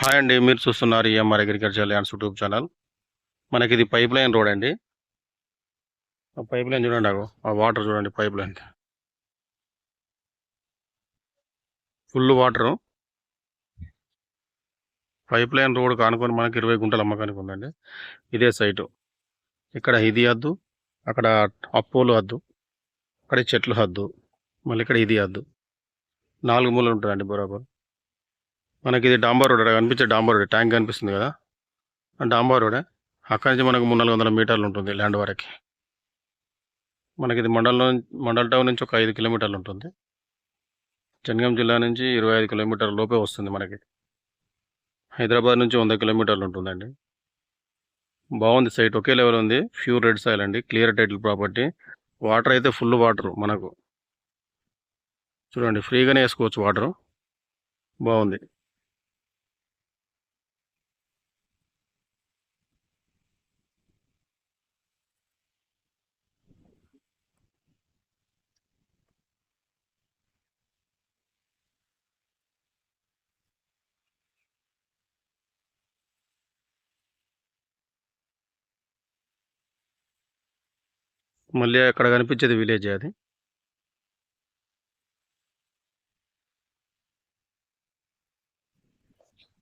Hi అండి మీరు చూస్తున్నారు EMR agriculture lands YouTube channel మనకి ఇది పైప్ లైన్ రోడ్ అండి. ఆ పైప్ లైన్ చూడండి అగో ఆ వాటర్ చూడండి pipe line full water pipe line road కానుకొని మనకి ఇరవై గుంటల అమ్మకానికి ఉందండి. ఇదే సైటు ఇక్కడ ఇది వద్దు అక్కడ అప్పోలు వద్దు అక్కడ చెట్లు హద్దు మళ్ళీ ఇక్కడ ఇది వద్దు నాలుగు మూలలు ఉంటుందండి బరాబర్. మనకి ఇది డాంబర్ రోడ్ కనిపించే డాంబర్ రోడ్ ట్యాంక్ కనిపిస్తుంది కదా? డాంబర్ రోడే అక్కడి నుంచి మనకు మూడు నాలుగు వందల మీటర్లు ఉంటుంది ల్యాండ్ వరకు. మనకి ఇది మండలం మండల్ టౌన్ నుంచి ఒక ఐదు కిలోమీటర్లు ఉంటుంది. జనగాం జిల్లా నుంచి ఇరవై ఐదు కిలోమీటర్ల లోపే వస్తుంది మనకి. హైదరాబాద్ నుంచి వంద కిలోమీటర్లు ఉంటుందండి. బాగుంది సైట్ ఒకే లెవెల్ ఉంది. ప్యూర్ రెడ్ సాయిల్ అండి క్లియర్ టైటిల్ ప్రాపర్టీ. వాటర్ అయితే ఫుల్ వాటర్ మనకు. చూడండి ఫ్రీగానే వేసుకోవచ్చు వాటర్. బాగుంది. మళ్ళీ అక్కడ కనిపించేది విలేజ్ అది?